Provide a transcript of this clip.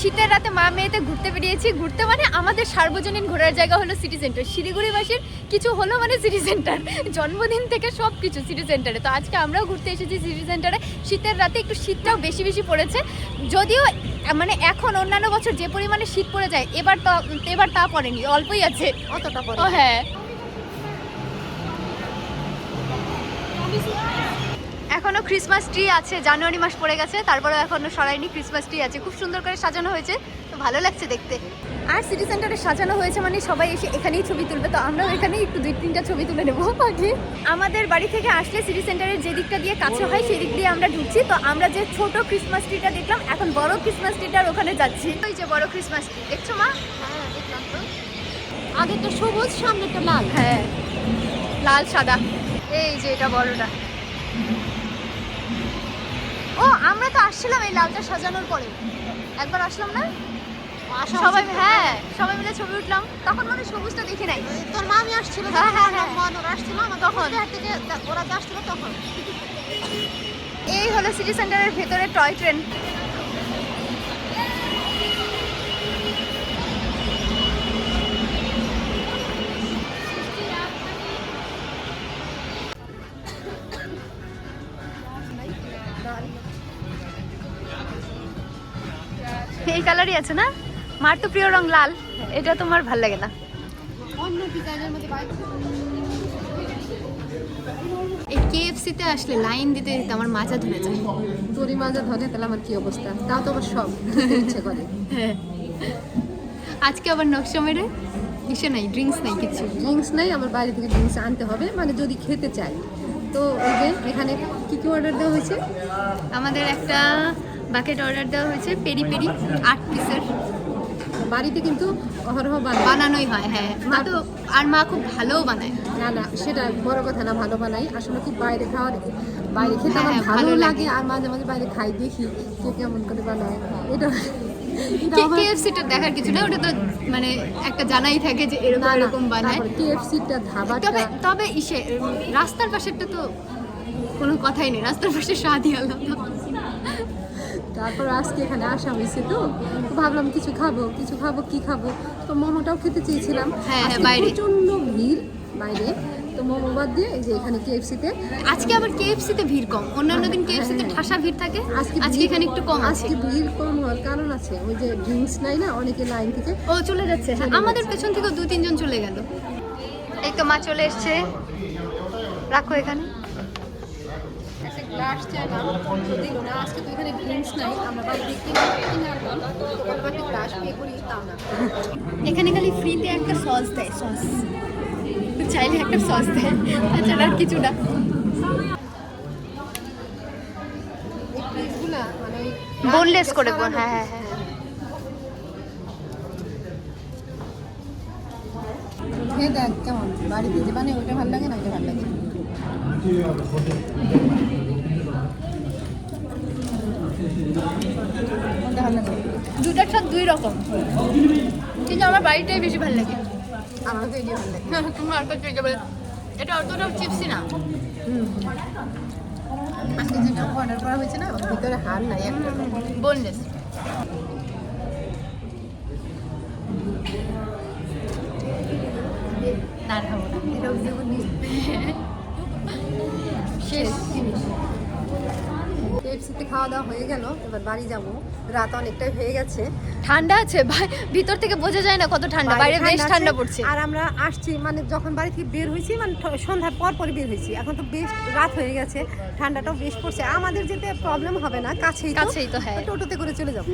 শীতের রাতে মা মেয়েতে ঘুরতে বেরিয়েছি। ঘুরতে মানে আমাদের সার্বজনীন ঘোরার জায়গা হলো সিটি সেন্টার শিলিগুড়িবাসীর কিছু হলো মানে সিটি সেন্টার জন্মদিন থেকে সব কিছু সিটি সেন্টারে তো আজকে আমরাও ঘুরতে এসেছি সিটি সেন্টারে শীতের রাতে একটু শীতটাও বেশি বেশি পড়েছে। যদিও মানে এখন অন্যান্য বছর যে পরিমাণে শীত পড়ে যায় এবার তো এবার তা পড়েনি অল্পই আছে। অতটা ও হ্যাঁ। এখনও ক্রিসমাস ট্রি আছে, জানুয়ারি মাস পড়ে গেছে, তারপরেও এখনও সরাইনি ক্রিসমাস ট্রি আছে। খুব সুন্দর করে সাজানো হয়েছে, তো ভালো লাগছে দেখতে। আর সিটি সেন্টারে সাজানো হয়েছে মানে সবাই এসে এখানেই ছবি তুলবে, তো আমরাও এখানেই একটু দুই তিনটা ছবি তুলে নেব আগে। আমাদের বাড়ি থেকে আসলে সিটি সেন্টারের যে দিকটা দিয়ে কাছে হয়, সেই দিক দিয়ে আমরা ঢুকছি, তো আমরা যে ছোট ক্রিসমাস ট্রিটা দেখলাম, এখন বড় ক্রিসমাস ট্রিটার ওখানে যাচ্ছি। ওই যে বড় ক্রিসমাস ট্রি দেখছ মা? হ্যাঁ তো। সবুজ সামনেটা লাল। হ্যাঁ লাল, সাদা। এই যে এটা বড়টা। আসছিলাম এই লালটা সাজানোর পরে। একবার আসলাম না? সবাই হ্যাঁ সবাই মিলে ছবি উঠলাম। তখন মানে সবুজটা দেখি নাই। তোর মামি আসছিল হ্যাঁ, হ্যাঁ, হ্যাঁ। ওরা আসছিল আমার তখন। থেকে ওরা আসছিল তখন। এই হলো সিটি সেন্টারের ভেতরে টয় ট্রেন এই কালারই আছে না? মার তো প্রিয় রং লাল। এটা তোমার ভালো লাগে না। এই কেএফসিতে আসলে লাইন দিতে দিতে আমার মাজা ধরে যায়। তোরই মাঝে ধরে তাহলে আমার কি অবস্থা? তাও তো আমার সব ইচ্ছে করে। হ্যাঁ। আজকে আবার নকশা মেরে? ইসে নাই? ড্রিঙ্কস নাই কিছু? ড্রিঙ্কস নাই আমার বাইরে থেকে ড্রিঙ্কস আনতে হবে। মানে যদি খেতে চাই। তো ওই যে এখানে কি কি অর্ডার দেওয়া হয়েছে? আমাদের একটা বাকেট অর্ডার দেওয়া হয়েছে পেরি পেরি আট পিসের। বাড়িতে কিন্তু অহরহ বানানোই হয় হ্যাঁ। মা তো আর মা খুব ভালোও বানায়। না না সেটা বড় কথা না ভালো বানাই আসলে খুব বাইরে খাওয়ার বাইরে খেতে হ্যাঁ, আমার হ্যাঁ, ভালো লাগে। আর মাঝে মাঝে বাইরে খাই দেখি কে কেমন করে বানায়। এটা কেএফসিটা দেখার কিছু না ওটা তো মানে একটা জানাই থাকে যে এরকম এরকম বানায়। কেএফসিটা তবে তবে ইসে রাস্তার পাশেরটা তো কোনো কথাই নেই রাস্তার পাশে স্বাদই আলাদা তারপর আজকে এখানে আসা হয়েছে তো ভাবলাম কিছু খাব কিছু খাব কি খাব? তো মোমোটাও খেতে চেয়েছিলাম। হ্যাঁ, হ্যাঁ, বাইরে। প্রচণ্ড ভিড় বাইরে। তো মোমো বাদ দিয়ে যে এখানে কেএফসিতে আজকে আবার কেএফসিতে ভিড় কম। অন্যান্য দিন কেএফসিতে হ্যাঁ, ঠাসা ভিড় থাকে। আজকে ভিড়- এখানে একটু কম আজকে ভিড় কম হওয়ার কারণ আছে। ওই যে ড্রিঙ্কস নাই না অনেকে লাইন থেকে ও চলে যাচ্ছে। আমাদের পেছন থেকে দু তিনজন চলে গেল। এই তো মা চলে এসছে। রাখো এখানে। গ্লাস চাইলাম তো দিল না আজকে তো এখানে ড্রিঙ্কস নাই আমরা আনলাম দোকান বাকি গ্লাস পে করি তাও না। এখানে খালি ফ্রিতে একটা সস দেয় সস চাইলে একটা সস দেয় তাছাড়া আর কিছু না। মানে বোনলেস করে সারানো বোন হ্যাঁ হ্যাঁ হ্যাঁ। দেখ কেমন? বাড়িতে যে মানে ওইটা ভালো লাগে না ওইটা ভালো লাগে দুটার স্বাদ দুই রকম। কিন্তু আমার বাড়িটাই বেশি ভালো লাগে। আমার তো ভালো লাগে। তোমার কাছে এটা বলে? এটা অতটাও চিপসি না। আজকে যেটা অর্ডার করা হয়েছে না ভিতরে হার নাই একটা। বোনলেস না খাব না এটাও যেমন শেষ। কেএফসিতে খাওয়া দাওয়া হয়ে গেল এবার বাড়ি যাব। রাত অনেকটাই হয়ে গেছে। ঠান্ডা আছে? ভাই ভিতর থেকে বোঝা যায় না কত ঠান্ডা বাইরে বেশ ঠান্ডা পড়ছে। আর আমরা আসছি মানে যখন বাড়ি থেকে বের হয়েছি মানে সন্ধ্যার পর পরে বের হয়েছি। এখন তো বেশ রাত হয়ে গেছে ঠান্ডাটাও বেশ পড়ছে। আমাদের যেতে প্রবলেম হবে না কাছেই কাছেই তো, হ্যাঁ। টোটোতে করে চলে যাব।